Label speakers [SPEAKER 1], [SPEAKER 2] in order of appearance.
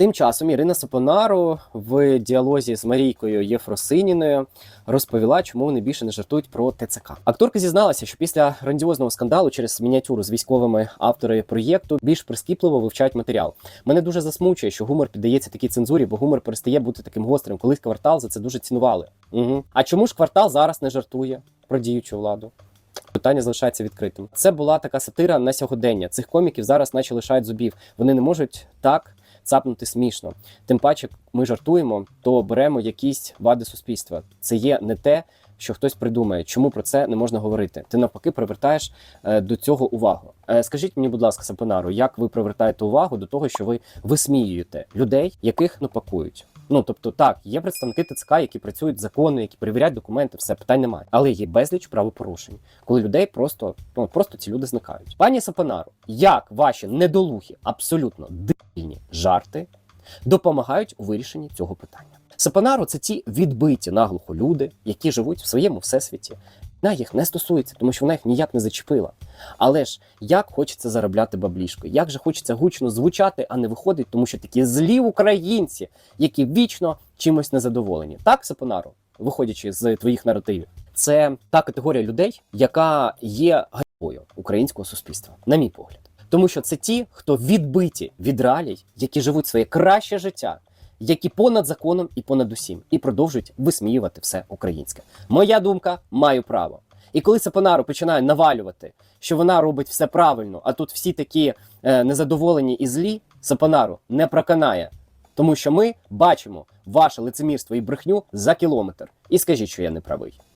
[SPEAKER 1] Тим часом Ірина Сапонару в діалозі з Марійкою Єфросиніною розповіла, чому вони більше не жартують про ТЦК. Акторка зізналася, що після грандіозного скандалу через мініатюру з військовими автори проєкту більш прискіпливо вивчають матеріал. Мене дуже засмучує, що гумор піддається такій цензурі, бо гумор перестає бути таким гострим. Колись квартал за це дуже цінували. Угу. А чому ж квартал зараз не жартує про діючу владу? Питання залишається відкритим. Це була така сатира на сьогодення. Цих коміків зараз наче лишають зубів. Вони не можуть так цапнути смішно. Тим паче, ми жартуємо, то беремо якісь вади суспільства. Це є не те, що хтось придумає. Чому про це не можна говорити? Ти навпаки привертаєш е, до цього увагу. Е, скажіть мені, будь ласка, Сапонару, як ви привертаєте увагу до того, що ви висміюєте людей, яких напакують? Ну тобто, так, є представники ТЦК, які працюють законно, які перевіряють документи, все питань немає. Але є безліч правопорушень, коли людей просто ну просто ці люди зникають. Пані Сапонару, як ваші недолухі, абсолютно дивні жарти допомагають у вирішенні цього питання? Сапонару це ті відбиті наглухо люди, які живуть в своєму всесвіті. Вона їх не стосується, тому що вона їх ніяк не зачепила. Але ж як хочеться заробляти баблішко, як же хочеться гучно звучати, а не виходить, тому що такі злі українці, які вічно чимось незадоволені. Так, Сапонару, виходячи з твоїх наративів, це та категорія людей, яка є ганьбою українського суспільства, на мій погляд. Тому що це ті, хто відбиті від реалій, які живуть своє краще життя, які понад законом і понад усім, і продовжують висміювати все українське. Моя думка маю право. І коли Сапонару починає навалювати, що вона робить все правильно, а тут всі такі е, незадоволені і злі, Сапонару не проканає. Тому що ми бачимо ваше лицемірство і брехню за кілометр. І скажіть, що я не правий.